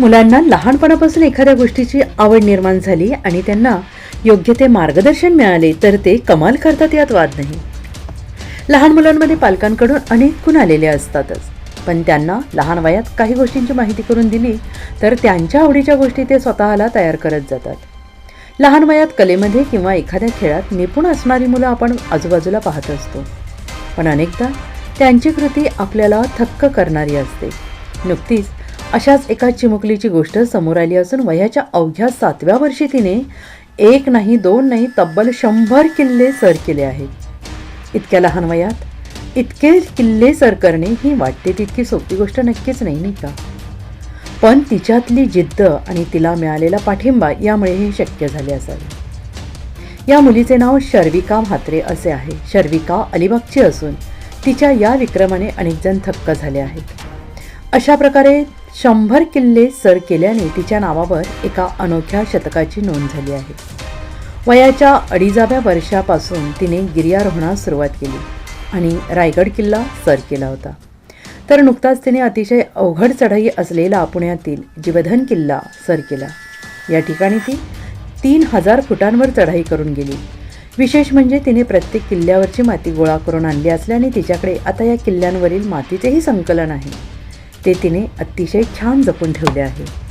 मुलांना लहानपणापासून एखाद्या गोष्टीची आवड निर्माण झाली आणि त्यांना योग्य ते मार्गदर्शन मिळाले तर ते कमाल करतात यात वाद नाही. लहान मुलांमध्ये पालकांकडून अनेक गुण आलेले असतातच. पण त्यांना लहान वयात काही गोष्टींची माहिती करून दिली तर त्यांच्या आवडीच्या गोष्टी ते स्वतःला तयार करत जातात. लहान वयात कलेमध्ये किंवा एखाद्या खेळात निपुण असणारी मुलं आपण आजूबाजूला पाहत असतो. पण अनेकदा त्यांची कृती आपल्याला थक्क करणारी असते. नुकतीच अशाच एका चिमुकलीची गोष्ट समोर आली असून वयाच्या अवघ्या सातव्या वर्षी तिने एक नाही दोन नाही तब्बल शंभर किल्ले सर केले आहेत. इतक्या लहान वयात इतके किल्ले सर करणे ही वाटते तितकी सोपी गोष्ट नक्कीच नाही नाही का? पण तिच्यातली जिद्द आणि तिला मिळालेला पाठिंबा यामुळे हे शक्य झाले असावे. या मुलीचे नाव शर्विका म्हात्रे असे आहे. शर्विका अलिबागची असून तिच्या या विक्रमाने अनेकजण थक्क झाले आहेत. अशा प्रकारे शंभर किल्ले सर केल्याने तिच्या नावावर एका अनोख्या शतकाची नोंद झाली आहे. वयाच्या अडीजाव्या वर्षापासून तिने गिर्यारोहणास सुरुवात केली आणि रायगड किल्ला सर केला होता. तर नुकताच तिने अतिशय अवघड चढाई असलेला पुण्यातील जीवधन किल्ला सर केला. या ठिकाणी ती तीन हजार फुटांवर चढाई करून गेली. विशेष म्हणजे तिने प्रत्येक किल्ल्यावरची माती गोळा करून आणली असल्याने तिच्याकडे आता या किल्ल्यांवरील मातीचेही संकलन आहे. ते तिने अतिशय छान जपून ठेवले आहे.